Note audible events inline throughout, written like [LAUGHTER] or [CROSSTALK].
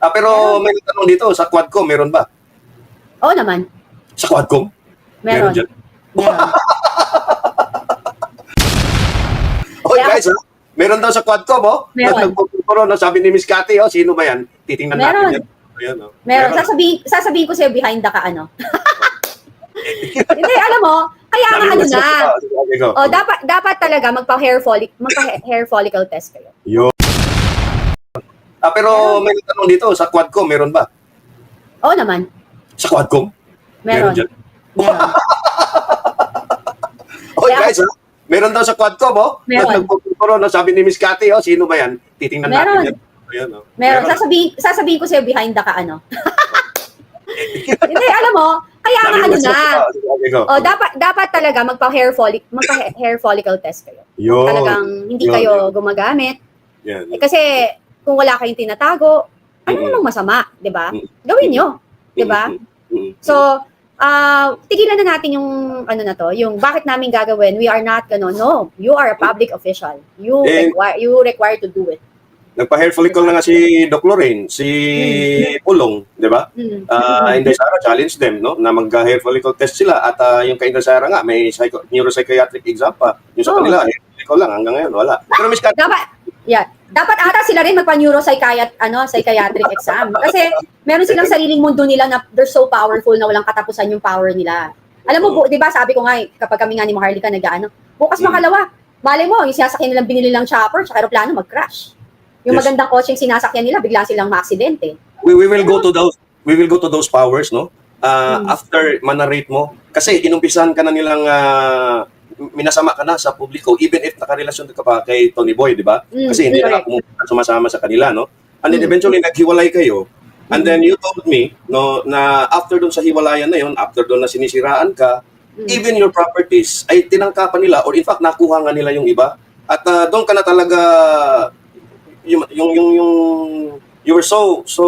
Ah, pero may tanong dito, sa Quadcom, meron ba? Oo naman. Sa Quadcom? Meron. dyan? Meron. [LAUGHS] Kaya- guys, ha? Meron daw sa Quadcom, oh. Meron. Nagpupuro, no? Sabi ni Miss Cathy, oh, sino ba yan? Titingnan Meron. natin yan. Ayan, oh. Meron. Sasabihin, sasabihin ko sa'yo behind the ka ano. [LAUGHS] Hindi, alam mo, kaya nga Sabi ano mo, na. oh, sige, go. Oh, dapat dapat talaga magpa-hair follic magpa-hair follicle test kayo. Yun. Ah, pero may tanong dito, sa Quadcom, meron ba? Oo naman. Sa Quadcom? Meron. dyan? Meron. [LAUGHS] Oy, Kaya- guys, ha? Meron daw sa Quadcom, oh. Meron. Nagpupuro, no? Sabi ni Miss Cathy, oh, sino ba yan? Titingnan Meron. natin yan. Ayan, oh. Meron. Sasabihin, sasabihin ko sa'yo behind the ka ano. [LAUGHS] Hindi, alam mo, kaya nga ano na. oh, go. Oh, dapat dapat talaga magpa-hair follic magpa-hair follicle test kayo. Yun. Talagang hindi Yun, kayo gumagamit. Yan. Eh, kasi kung wala kayong tinatago, ano namang masama, 'di ba? Mm. Gawin nyo, 'di ba? So, ah tigilan na natin yung ano na to, yung bakit namin gagawin. We are not gonna no. You are a public official. You Eh, require you require to do it. Nagpa-hair follicle na nga si Doc Lorraine, si Pulong, di ba? Mm. Ah, Inday Sara challenge them, no? Na mag-hair follicle test sila at ah, yung kay Inday Sara nga may psycho, neuropsychiatric exam pa. Yung sa Oh. kanila, hair follicle lang hanggang ngayon wala. Pero Miss Kat, dapat yeah, dapat ata sila rin magpa-neuropsychiat ano, psychiatric exam kasi meron silang sariling mundo nila na they're so powerful na walang katapusan yung power nila. Alam mo, bu- 'di ba, sabi ko nga eh, kapag kami nga ni Maharlika nag-ano, bukas makalawa. Malay mo, yung sinasakyan nilang binili lang chopper sa aeroplano mag-crash. Yung Yes. magandang kotse yung sinasakyan nila, bigla silang maaksidente. we, we will go to those we will go to those powers, no? Ah, Mm. after manarrate mo kasi inumpisahan ka na nilang ah, minasama ka na sa publiko even if nakarelasyon ka pa kay Tony Boy, di ba? Mm, Kasi hindi na correct. pumupunta sumasama sa kanila, no? And then Mm. eventually naghiwalay kayo. And Mm. then you told me no na after doon sa hiwalayan na yon, after doon na sinisiraan ka, Mm. even your properties ay tinangkapan nila or in fact nakuha nga nila yung iba. At ah, doon ka na talaga yung yung yung, yung you were so so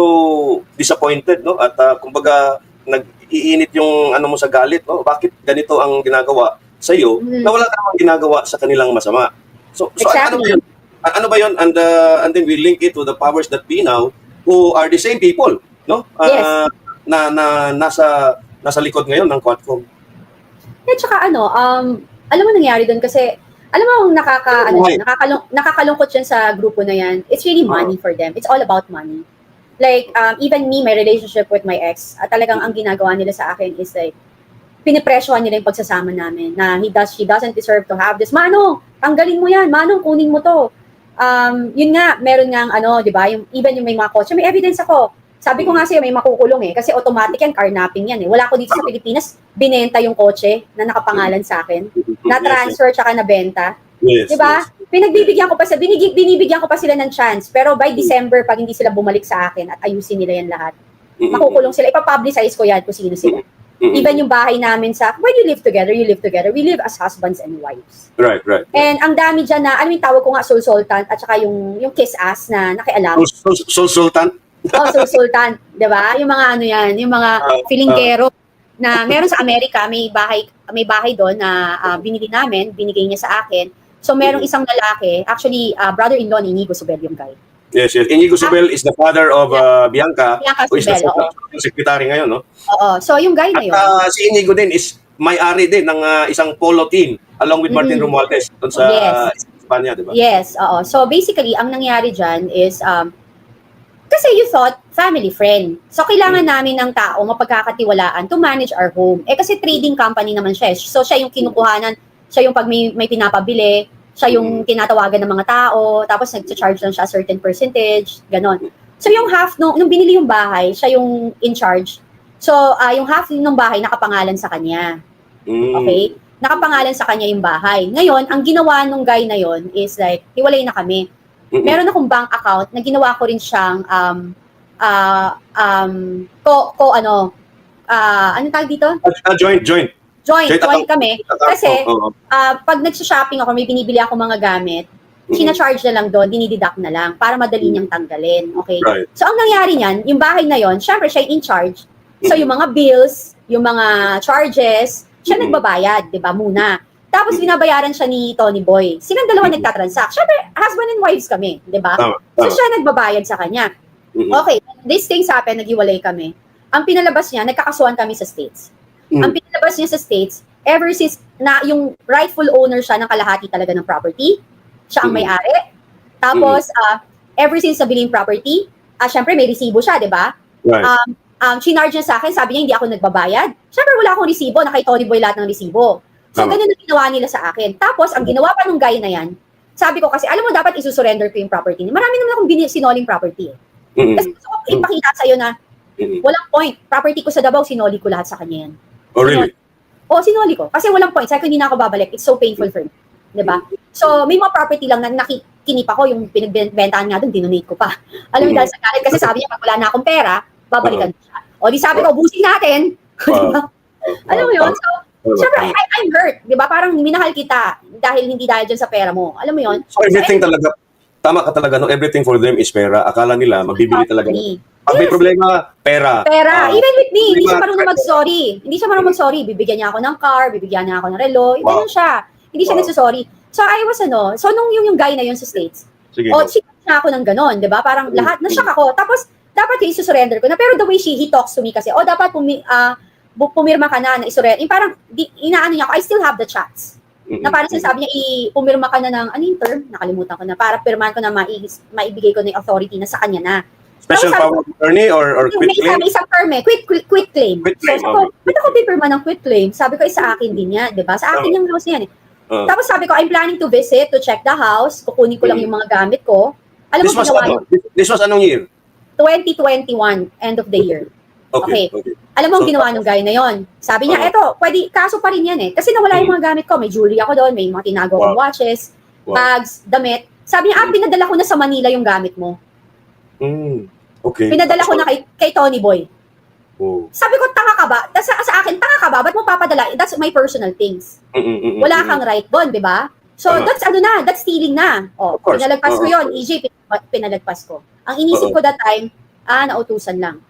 disappointed no at ah, kumbaga nag-iinit yung ano mo sa galit no bakit ganito ang ginagawa sa iyo Mm. na wala ka namang ginagawa sa kanilang masama so so ano ba Exactly. yun A- ano ba yun and uh, and then we link it to the powers that be now who are the same people no Ah, Yes. na na nasa nasa likod ngayon ng Quadcom At saka ano, um, alam mo nangyari doon kasi, alam mo ang nakaka, ano, nakakalung, nakakalungkot yan sa grupo na yan. It's really money for them. It's all about money. Like, um, even me, my relationship with my ex, at talagang ang ginagawa nila sa akin is like, pinipresyohan nila yung pagsasama namin na he does, she doesn't deserve to have this. Manong, tanggalin mo yan. Manong, kunin mo to. Um, yun nga, meron nga ano, di ba, yung, even yung may mga kotse, may evidence ako. Sabi ko nga sa'yo, may makukulong eh. Kasi automatic yan, carnapping yan eh. Wala ko dito sa Pilipinas, binenta yung kotse na nakapangalan sa akin. Na-transfer tsaka nabenta. yes, Di ba? Pinagbibigyan ko pa sila, binigi, binibigyan ko pa sila ng chance. Pero by December, pag hindi sila bumalik sa akin at ayusin nila yan lahat, makukulong sila. Ipapublicize ko yan kung sino sila. Even yung bahay namin sa, when you live together, you live together. We live as husbands and wives. right right And ang dami dyan na, mo yung tawag ko nga, soul sultan, at saka yung, yung kiss ass na nakialam. so, so, so Sultan Oh, so sultan, [LAUGHS] 'di ba? Yung mga ano 'yan, yung mga Ah, filingkero na meron sa Amerika, may bahay may bahay doon na ah, binili namin, binigay niya sa akin. So merong isang lalaki, actually ah, brother-in-law ni Inigo Subel yung guy. Yes, yes. Inigo Subel is the father of uh, Bianca, Bianca who is the social secretary ngayon, no? Oo. So yung guy At na yun. uh, si Inigo din is may-ari din ng uh, isang polo team along with Martin Mhm. Romualdez doon sa Yes. Espanya, di ba? Yes, oo. So basically, ang nangyari dyan is, um, kasi you thought, family friend. So kailangan namin ng tao mapagkakatiwalaan to manage our home. Eh kasi trading company naman siya. eh. So siya yung kinukuhanan, siya yung pag may, may pinapabili, siya yung tinatawagan ng mga tao, tapos nag-charge lang siya certain percentage, ganon. So yung half, nung, nung binili yung bahay, siya yung in charge. So ah, yung half ng bahay nakapangalan sa kanya. Mm. Okay? Nakapangalan sa kanya yung bahay. Ngayon, ang ginawa nung guy na yon is like, hiwalay na kami. Meron akong bank account na ginawa ko rin siyang um, ah um, ko, ko ano, ah ano tawag dito? Ah, joint, joint. Joint joint account. kami. Kasi, Oo, oo. ah pag nagsha-shopping ako, may binibili ako mga gamit, Mm. sina-charge na lang doon, dinideduct na lang para madali niyang tanggalin. Okay? Right. So, ang nangyari niyan, yung bahay na yon, syempre siya in charge. So, yung mga bills, yung mga charges, siya Mhm. nagbabayad, di ba, muna. Tapos, binabayaran siya ni Tony Boy. Silang dalawa Mhm. nagtatransact. Syempre, husband and wives kami, di ba? Tama, So, tama. siya nagbabayad sa kanya. Okay, these things happen, naghiwalay kami. Ang pinalabas niya, nagkakasuhan kami sa States. Mm. Ang pinalabas niya sa States, ever since na yung rightful owner siya ng kalahati talaga ng property, siya ang Mm. may-ari. Tapos, ah, ever since nabili yung property, ah, syempre may resibo siya, di ba? Right. Um, um, chinarge niya sa akin, sabi niya hindi ako nagbabayad. Syempre wala akong resibo, na kay Tony Boy lahat ng resibo. So, Tama. ganun ang ginawa nila sa akin. Tapos, ang ginawa pa nung guy na yan, sabi ko kasi, alam mo, dapat isusurrender ko yung property. niya. Marami naman akong sinoling property. Eh. Mm-mm. Kasi gusto ko ipakita sa'yo na walang point. Property ko sa Davao, sinoli ko lahat sa kanya yan. Oh, really? O, sinoli ko. Kasi walang point. Sabi ko, hindi na ako babalik. It's so painful for me. Di ba? So, may mga property lang na nakikinip ako, yung pinagbentahan nga doon, dinonate ko pa. Alam mo, Mm. dahil sa galit, kasi sabi niya, pag wala na akong pera, babalikan ko siya. O, di sabi ko, busin natin. [LAUGHS] Di ba? Alam mo yun? So, syempre, I, I'm hurt. Di ba? Parang minahal kita dahil hindi dahil dyan sa pera mo. Alam mo yun? So everything talaga, tama ka talaga, no? everything for them is pera. Akala nila, mabibili talaga. Pag may problema, pera. Pera. Ah, Even with me, hindi siya Diba? marunong mag-sorry. Hindi siya marunong mag-sorry. Bibigyan niya ako ng car, bibigyan niya ako ng relo. Wow. Ganun siya. Hindi siya Wow. nagsasorry. So, I was ano, so nung yung, yung guy na yun sa States, sige. o go. chinik niya ako ng ganon, di ba? Parang lahat, na-shock ako. Tapos, dapat yung isusurrender ko na. Pero the way she, he talks to me kasi, o dapat pumi, bu- pumirma ka na na isurrender. Yung parang, di, inaano niya ako, I still have the chats. Mm-mm. Na parang sinasabi niya, i, pumirma ka na ng, ano yung term? Nakalimutan ko na. Para pirmahan ko na mai, maibigay ko na yung authority na sa kanya na. Special power of attorney or, or quit may isa, claim? may isang term eh, quit, quit, quit claim. Quit claim, So, sabi ko, ba't ako pipirma ng quit claim? Sabi ko, eh, sa akin din yan, di ba? Sa akin Tama. yung house niyan eh. Uh, Tapos sabi ko, I'm planning to visit, to check the house, kukunin ko lang yung mga gamit ko. Alam this mo, was ano? This, this was anong year? 2021, end of the year. Okay. okay. Alam mo, ang So, ginawa ng guy na yon. Sabi niya, Oo. eto, pwede, kaso pa rin yan eh. Kasi nawala yung mga gamit ko. May jewelry ako doon, may mga tinago Wow. watches, Wow. bags, damit. Sabi niya, ah, pinadala ko na sa Manila yung gamit mo. Mm, okay. Pinadala ko na kay, kay Tony Boy. Oh. Sabi ko, tanga ka ba? Sa, sa akin, tanga ka ba? Ba't mo papadala? That's my personal things. Mm-mm, mm-mm, Wala mm-mm. kang right doon, di ba? So, Tama. that's ano na, that's stealing na. Oh, pinalagpas ko Oo. yon EJ, pin- pinalagpas ko. Ang inisip Oo. ko that time, ah, nautusan lang.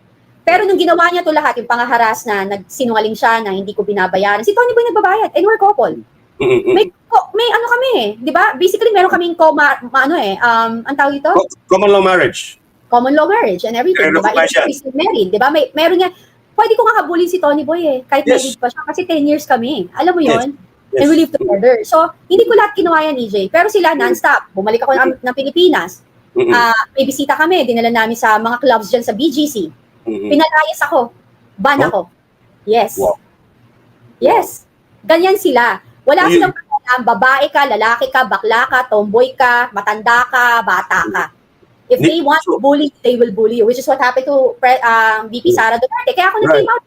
Pero nung ginawa niya to lahat, yung pangaharas na nagsinungaling siya na hindi ko binabayaran, si Tony Boy nagbabayad, and we're couple. May, may ano kami eh, di ba? Basically, meron kaming coma, ma- ano eh, um, ang tawag ito? Co- Common law marriage. Common law marriage and everything, di ba? he's married, di ba? May, meron niya, pwede ko nga habulin si Tony Boy eh, kahit Yes. married pa siya, kasi 10 years kami. Alam mo Yes. yon Yes. and we live together. So, hindi ko lahat kinuha yan, EJ. Pero sila, non-stop. Bumalik ako ng, ng Pilipinas. Ah, may bisita kami. Dinala namin sa mga clubs dyan sa BGC. Mm-mm. Pinalayas ako. Ban Oh. ako. Yes. Wow. Yes. Ganyan sila. Wala Ayun. silang pakialam. Babae ka, lalaki ka, bakla ka, tomboy ka, matanda ka, bata ka. If they want to bully, they will bully you. Which is what happened to Pre- ah, VP Sara Duterte. Kaya ako nag-came out.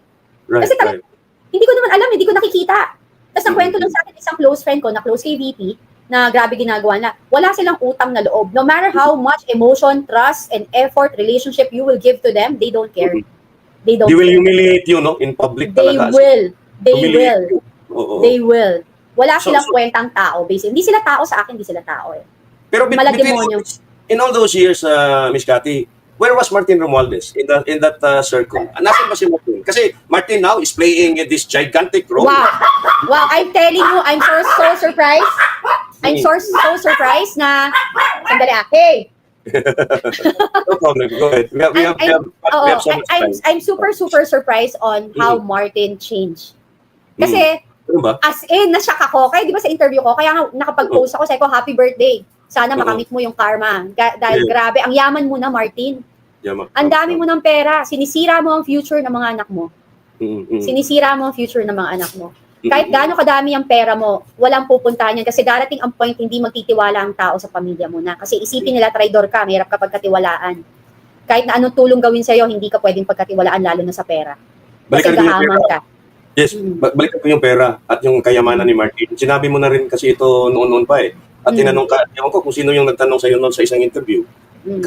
Right, kasi talaga- right. Hindi ko naman alam, hindi ko nakikita. Tapos Mm. nakwento lang sa akin isang close friend ko na close kay VP na grabe ginagawa na. Wala silang utang na loob. No matter how much emotion, trust, and effort, relationship you will give to them, they don't care. They don't They will care. humiliate you, no? In public They talaga. will. They Humiliate will. you. Oo. They will. Wala So- silang so- kwentang tao, basically. Hindi sila tao sa akin, hindi sila tao eh. Pero bet- between in all those years, uh, Miss Cathy, where was Martin Romualdez in that in that uh, circle? Uh, Nasaan ba si Martin? Kasi Martin now is playing in this gigantic role. Wow. Wow, I'm telling you, I'm so, so surprised. I'm so, so surprised na, sandali ah, hey, [LAUGHS] No problem. Go ahead. We have, we have, we have, Oo, we have so much I'm, time. I'm super, super surprised on how Martin changed. Kasi, ba? as in, nashock ako. Kaya di ba sa interview ko, kaya nakapag-post ako, sabi ko, happy birthday. Sana makamit mo yung karma. Ga- dahil Yeah. grabe, ang yaman mo na, Martin. Yama. Ang dami mo ng pera. Sinisira mo ang future ng mga anak mo. Sinisira mo ang future ng mga anak mo. Kahit gaano kadami ang pera mo, walang pupuntahan yan. Kasi darating ang point, hindi magtitiwala ang tao sa pamilya mo na. Kasi isipin nila, traidor ka, mahirap ka pagkatiwalaan. Kahit na anong tulong gawin sa'yo, hindi ka pwedeng pagkatiwalaan, lalo na sa pera. Kasi Balikan ko yung gahaman pera. ka. Yes, Mm. ba- balikan ko yung pera at yung kayamanan ni Martin. Sinabi mo na rin kasi ito noon-noon pa eh. At Mm. tinanong ka, ewan ko kung sino yung nagtanong sa'yo noon sa isang interview. Mm.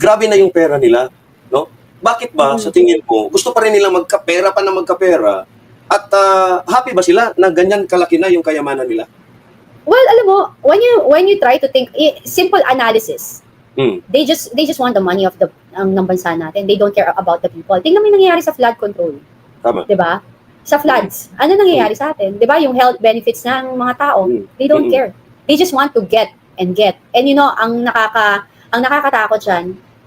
Grabe na yung pera nila, no? Bakit ba Mm. sa tingin mo gusto pa rin nila magkapera pa na magkapera at ah, happy ba sila na ganyan kalaki na yung kayamanan nila? Well, alam mo, when you when you try to think, simple analysis, Hmm. they just they just want the money of the ang ng bansa natin. They don't care about the people. Tingnan mo yung nangyayari sa flood control. Tama. 'Di ba? Sa floods, ano nangyayari sa atin? 'Di ba? Yung health benefits ng mga tao, Mm. they don't Mm. care. They just want to get and get. And you know, ang nakaka ang nakakatakot diyan,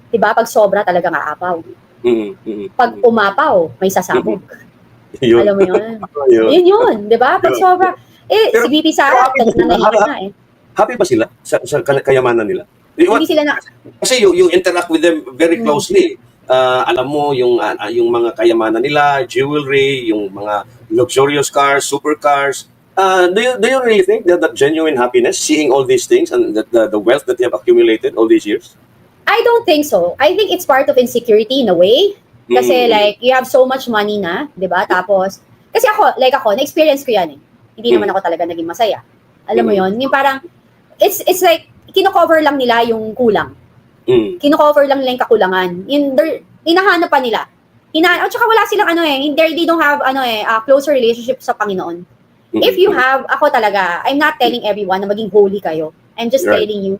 'Di ba? Pag sobra talagang aapaw. Mm, mm, Pag mm. umapaw, may sasabog. [LAUGHS] Yun. Alam mo 'yun? [LAUGHS] Yun. Yun 'yun, 'di ba? Pag sobra eh Pero- si BP Sara, pero- nanahimik na eh. Happy ba sila sa, sa kay- kayamanan nila? What- Hindi sila na Kasi you, you interact with them very Mm. closely. Ah, alam mo yung ah, ah, yung mga kayamanan nila, jewelry, yung mga luxurious cars, supercars. Uh, do you do you really think that, that genuine happiness seeing all these things and that the, the wealth that they have accumulated all these years? I don't think so. I think it's part of insecurity in a way. Kasi Mm. like, you have so much money na, di ba? Tapos, kasi ako, like ako, na-experience ko yan eh. Hindi naman ako talaga naging masaya. Alam mo Mm. yon Yung parang, it's, it's like, kino-cover lang nila yung kulang. Mm. Kino-cover lang nila yung kakulangan. Yung, hinahanap pa nila. Hina, at saka wala silang ano eh, they, they don't have ano eh, a closer relationship sa Panginoon. If you have, ako talaga, I'm not telling everyone na maging holy kayo. I'm just Right. telling you,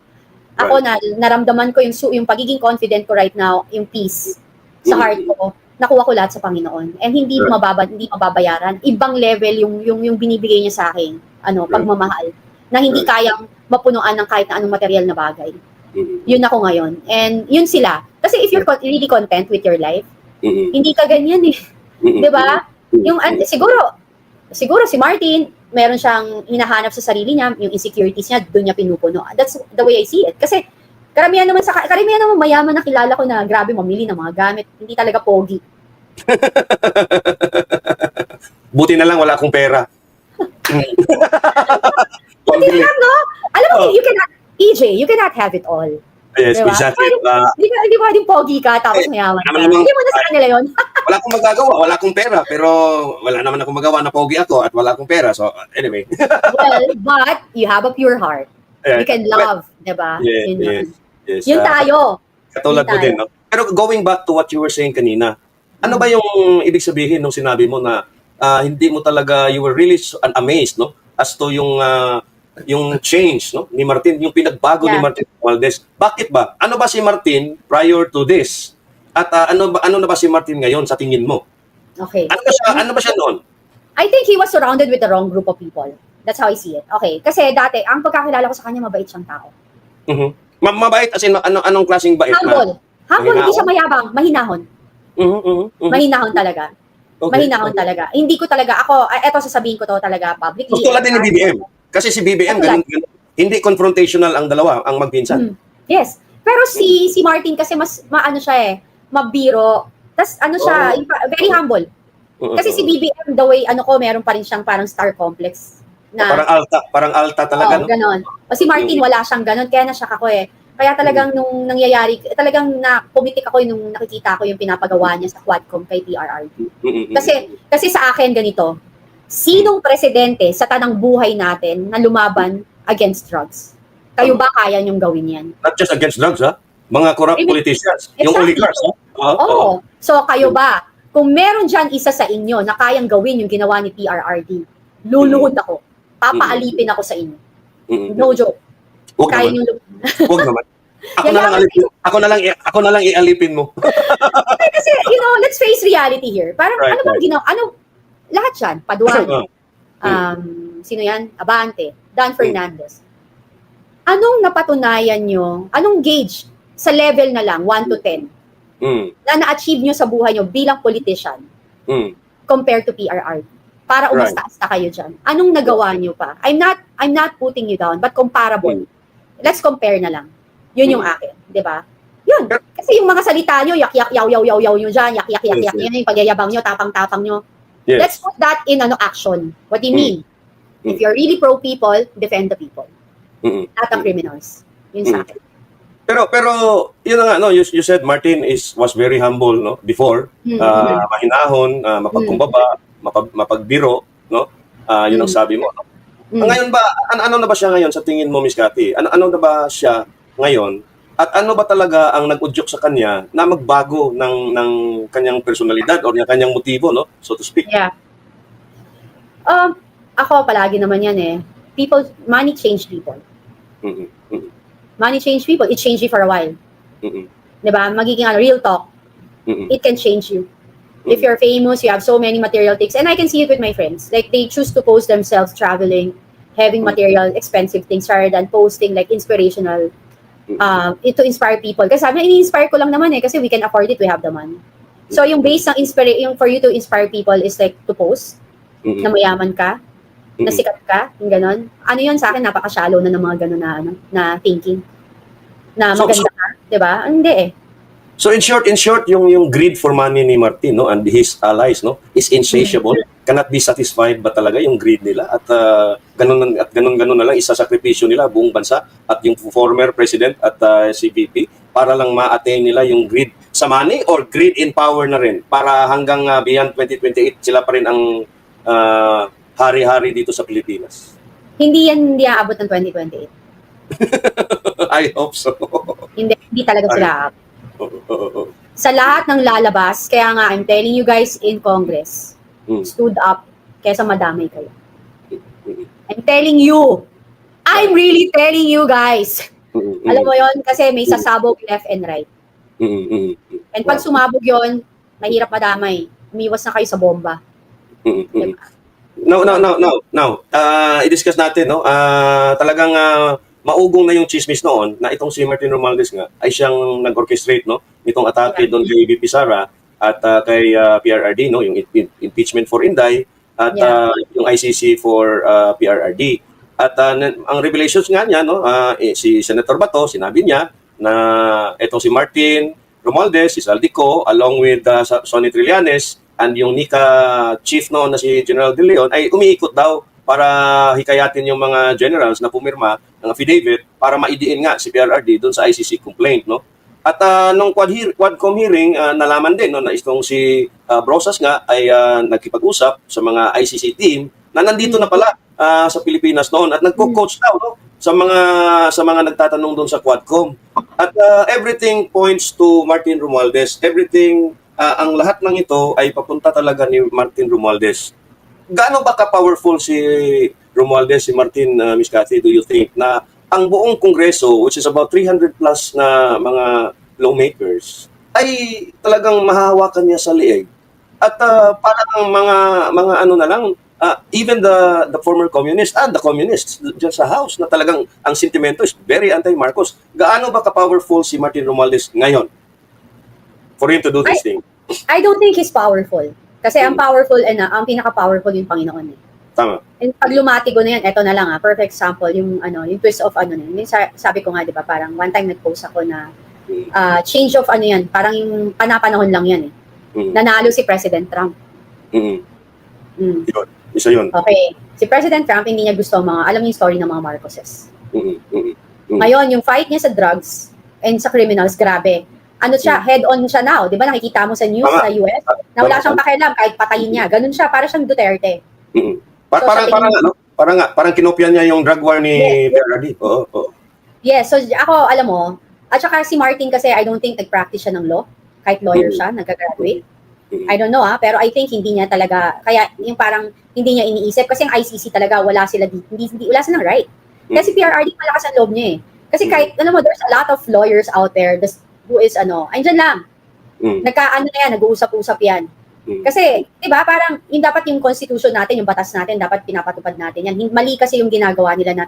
ako na, naramdaman ko yung, yung pagiging confident ko right now, yung peace sa heart ko, nakuha ko lahat sa Panginoon. And hindi Right. mababa, hindi mababayaran. Ibang level yung, yung, yung binibigay niya sa akin, ano, Right. pagmamahal, na hindi kayang mapunuan ng kahit na anong material na bagay. Mm. Yun ako ngayon. And yun sila. Kasi if you're con- really content with your life, Mm. hindi ka ganyan eh. Mm. 'Di ba? Yung an- siguro siguro si Martin, meron siyang hinahanap sa sarili niya, yung insecurities niya, doon niya pinupuno. That's the way I see it. Kasi karamihan naman sa karamihan naman mayaman na kilala ko na grabe mamili ng mga gamit, hindi talaga pogi. [LAUGHS] Buti na lang wala akong pera. [LAUGHS] Buti Pambili. lang, no? Alam mo, Oh. you cannot EJ, you cannot have it all. Yes, Diba? exactly. Ah, Hindi hindi pwedeng pogi ka tapos mayaman ka. mo namang- Hindi mo na sa kanila yun. [LAUGHS] wala akong magagawa, wala akong pera, pero wala naman akong magawa na pogi ako at wala akong pera. So, anyway. [LAUGHS] well, but you have a pure heart. Eh, You can love, 'di ba? Yes, Yun yes, yes. Yun Ah, tayo. Katulad mo Yun din, no? Pero going back to what you were saying kanina, ano ba yung ibig sabihin nung sinabi mo na ah, hindi mo talaga, you were really amazed, no? As to yung ah, yung change, no? Ni Martin, yung pinagbago ni Yeah. Martin Valdez. Bakit ba? Ano ba si Martin prior to this? At ah, ano ba ano na ba si Martin ngayon sa tingin mo? Okay. Ano ba siya, ano ba siya noon? I think he was surrounded with the wrong group of people. That's how I see it. Okay. Kasi dati, ang pagkakilala ko sa kanya, mabait siyang tao. Mhm. Ma- mabait as in ano anong klaseng bait? Humble. Humble, hindi siya mayabang. Mahinahon. Mhm, mhm, mhm. Mahinahon talaga. Okay. Mahinahon talaga. Hindi ko talaga, ako, ah, eto sasabihin ko to talaga publicly. Tulad din ni BBM. Kasi si BBM, ganun, ganun, hindi confrontational ang dalawa, ang magpinsan. Mm. Yes. Pero si si Martin kasi mas maano siya eh, mabiro. Tapos ano siya, Oh. very humble. Kasi si BBM, the way ano ko, meron pa rin siyang parang star complex. Na, parang alta, parang alta talaga, Oo, no? ganon. O si Martin, wala siyang ganon, kaya na-shock ako eh. Kaya talagang nung nangyayari, talagang na pumitik ako nung nakikita ko yung pinapagawa niya sa Quadcom kay PRRD. Kasi kasi sa akin ganito, sinong presidente sa tanang buhay natin na lumaban against drugs? Kayo ba kaya niyong gawin yan? not just against drugs, ha? Mga corrupt politicians, yung Exactly. oligarchs, ha? Oo, Oo. oo. So kayo ba, kung meron dyan isa sa inyo na kayang gawin yung ginawa ni PRRD, luluhod ako. Papaalipin ako sa inyo. No joke. Huwag Kaya naman, yung huwag naman. [LAUGHS] Ako na lang alipin, ako na lang ako na lang ialipin mo. [LAUGHS] kasi, you know, let's face reality here. Parang Right, ano bang right. ginawa? Ano, lahat yan. Paduan. Um, sino yan? Abante. Dan Fernandez. Anong napatunayan nyo? Anong gauge sa level na lang, 1 to 10, Mm, na na-achieve nyo sa buhay nyo bilang politician mm, compared to PRR? Para Right. umastaas na kayo dyan. Anong nagawa nyo pa? I'm not, I'm not putting you down, but comparable. Let's compare na lang. Yun yung Mm. akin, di ba? Yun. Kasi yung mga salita nyo, yak, yak, yaw, yaw, yaw, yaw nyo dyan, yak, yak, yak, Yes, yak, yes. yun yung pagyayabang nyo, tapang-tapang nyo. Yes. Let's put that in ano action. What do you Mm. mean? Mm. If you're really pro people, defend the people, Mm-mm. not the criminals. Yun sa Mm. akin. Pero pero yun nga no, you, you said Martin is was very humble no before, Mm, Ah, mahinahon, ah, mapagkumbaba, mapag, mapagbiro, no? Ah, yun ang Mm. sabi mo. no? mm. Ngayon ba ano, ano na ba siya ngayon sa tingin mo Miss Cathy? Ano ano na ba siya ngayon? At ano ba talaga ang nag-udyok sa kanya na magbago ng ng kanyang personalidad o ng kanyang motibo, no? So to speak. Yeah. Um, ako palagi naman yan eh. People, money change people. Mm-mm. Mm-mm. Money change people. It changed you for a while. Mm-mm. Di ba? Magiging ano, real talk. Mm-mm. It can change you. If you're famous, you have so many material things. And I can see it with my friends. Like, they choose to post themselves traveling, having Mm. material, expensive things rather than posting like inspirational uh, to inspire people. Kasi sabi niya, ini-inspire ko lang naman eh, kasi we can afford it, we have the money. So yung base ng inspire, yung for you to inspire people is like to post, Mm-mm. na mayaman ka, na Mm-mm. sikat ka, yung ganon. Ano yun sa akin, napaka-shallow na ng mga ganon na, ano, na thinking. Na So- maganda ka, di ba? Hindi eh. So in short, in short, yung yung greed for money ni Martin no and his allies no is insatiable. Cannot be satisfied ba talaga yung greed nila at uh, ganun at ganun ganun na lang isasakripisyo nila buong bansa at yung former president at uh, VP para lang ma-attain nila yung greed sa money or greed in power na rin para hanggang uh, beyond 2028 sila pa rin ang uh, hari-hari dito sa Pilipinas. Hindi yan hindi aabot ng 2028. [LAUGHS] I hope so. Hindi, hindi talaga sila aabot. Sa lahat ng lalabas, kaya nga, I'm telling you guys in Congress, Mm. stood up kesa madamay kayo. Mm, I'm telling you. I'm really telling you guys. mm, mm, Alam mo yon kasi may sasabog left and right. And pag sumabog yon, mahirap madamay. Umiwas na kayo sa bomba. Mm. Now, now, now, now, now, uh, i-discuss natin, no? Ah, talagang ah, maugong na yung chismis noon na itong si Martin Romualdez nga ay siyang nag-orchestrate, no? Itong atake Yeah. doon kay VP Sara at ah, kay ah, PRRD, no? Yung im- impeachment for Inday at Yeah. ah, yung ICC for ah, PRRD. At nan- ang revelations nga niya, no? eh, si Senator Bato, sinabi niya na itong si Martin Romualdez, si Saldico, along with uh, Sonny Trillanes, and yung Nika chief noon na si General De Leon ay umiikot daw para hikayatin yung mga generals na pumirma ng affidavit para maidiin nga si PRRD doon sa ICC complaint, no? At ah, nung quad hear, Quadcom hearing, ah, nalaman din no, na itong si ah, Brosas nga ay ah, nagkipag-usap sa mga ICC team na nandito na pala ah, sa Pilipinas noon at nagko-coach daw no, sa mga sa mga nagtatanong doon sa Quadcom. At ah, everything points to Martin Romualdez. Everything ah, ang lahat ng ito ay papunta talaga ni Martin Romualdez. Gaano ba ka-powerful si Romualdez, si Martin uh, Miss Cathy, do you think, na ang buong kongreso, which is about 300 plus na mga lawmakers, ay talagang mahahawakan niya sa liig. At ah, parang mga mga ano na lang, ah, even the the former communist and the communists dyan sa house na talagang ang sentimento is very anti-Marcos. Gaano ba ka-powerful si Martin Romualdez ngayon for him to do this thing? I don't think he's powerful. Kasi ang powerful, and ang pinaka-powerful yung Panginoon eh. Tama. And pag lumatigo na yan, eto na lang ah, perfect example, yung ano, yung twist of ano na yun. Sabi ko nga, di ba, parang one time nag-post ako na ah, change of ano yan, parang yung panapanahon lang yan eh. mm, Nanalo si President Trump. mm. Mm. Isa yun. Okay. Si President Trump, hindi niya gusto mga, alam niyo yung story ng mga Marcoses. Mm, mm, mm. Mm. Ngayon, yung fight niya sa drugs and sa criminals, grabe. Ano siya, head-on siya now. Di ba nakikita mo sa news. Tama. sa US? Na wala siyang pakialam kahit patayin niya. Ganun siya, para siyang Duterte. Mm. Pa- So, parang tingin- parang ano, parang parang kinopya niya yung drug war ni Yes. PRRD. Oo, oo. Yes, so ako, alam mo, at saka si Martin kasi I don't think nag-practice siya ng law. Kahit lawyer Mm. siya, nag-graduate. Mm. I don't know ah, pero I think hindi niya talaga, kaya yung parang hindi niya iniisip. Kasi ang ICC talaga, wala sila di, hindi, hindi, wala silang right. Kasi PRRD malakas ang loob niya eh. Kasi Mm. kahit, alam mo, there's a lot of lawyers out there this, who is ano, andyan lang. Mm. Nagkaano na yan, nag-uusap-usap yan. Mm. Kasi, di ba, parang yung dapat yung constitution natin, yung batas natin, dapat pinapatupad natin yan. Mali kasi yung ginagawa nila na,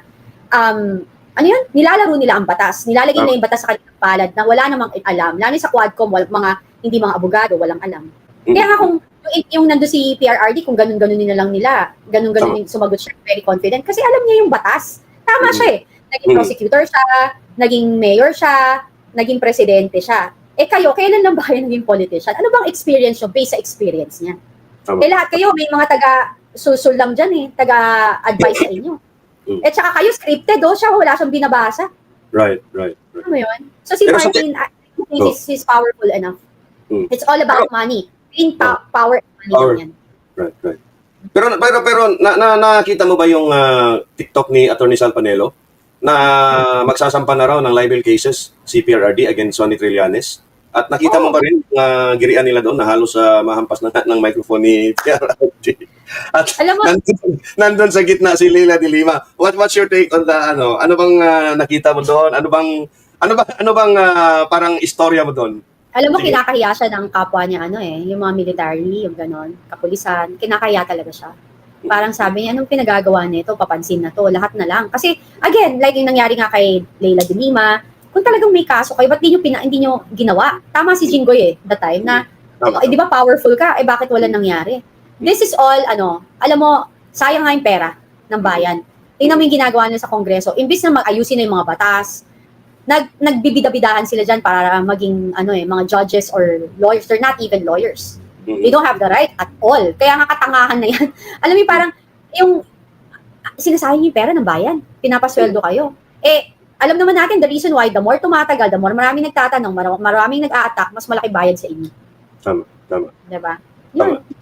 um, ano yun? Nilalaro nila ang batas. Nilalagay nila yung batas sa kanilang palad na wala namang alam. Lalo sa Quadcom, wal, mga hindi mga abogado, walang alam. Mm. Kaya nga kung yung, yung nando si PRRD, kung ganun-ganun nila lang nila, ganun-ganun yung sumagot siya, very confident. Kasi alam niya yung batas. Tama Mm. siya eh. Naging Mm. prosecutor siya, naging mayor siya, naging presidente siya. Eh kayo, kailan lang ba kayo naging politician? Ano bang experience nyo based sa experience niya? Tama. Eh lahat kayo, may mga taga susul lang dyan eh, taga-advise sa [COUGHS] inyo. Mm. Eh tsaka kayo scripted oh, siya wala siyang binabasa. Right, right, right. Ano yun? So si Pero sa- Martin, I think Oh. he's, he's powerful enough. Mm. It's all about money. In pa- power and money Power. yan. Right, right. Pero pero pero na, na nakita mo ba yung ah, TikTok ni Attorney Sal Panelo na magsasampa na raw ng libel cases si PRRD against Sonny Trillanes? At nakita mo Oo. ba rin na girian nila doon na halos sa mahampas na ng microphone ni [LAUGHS] PRRD? At Alam mo, nandun, nandun sa gitna si Leila de Lima. What what's your take on the ano? Ano bang ah, nakita mo doon? Ano bang ano ba ano bang ah, parang istorya mo doon? alam mo Sige. kinakahiya siya ng kapwa niya ano eh, yung mga military, yung ganon, kapulisan, kinakahiya talaga siya. Parang sabi niya, anong pinagagawa nito, papansin na to, lahat na lang. Kasi, again, like yung nangyari nga kay Leila de Lima, kung talagang may kaso kayo, ba't di nyo, pina, hindi nyo ginawa? Tama si Jinggoy eh, that time, na, Tama. eh, di ba powerful ka, eh bakit wala nangyari? This is all, ano, alam mo, sayang nga yung pera ng bayan. Tingnan mo yung ginagawa nila sa Kongreso. Imbis na mag-ayusin na yung mga batas, nag, nagbibida-bidahan sila dyan para maging, ano eh, mga judges or lawyers. They're not even lawyers. Mhm. They don't have the right at all. Kaya nga katangahan na yan. [LAUGHS] Alam mo, parang, yung, sinasayang yung pera ng bayan. Pinapasweldo kayo. Eh, alam naman natin the reason why the more tumatagal, the more maraming nagtatanong, mar- maraming nag-a-attack, mas malaki bayad sa inyo. Tama, tama. Diba? Tama. Yun.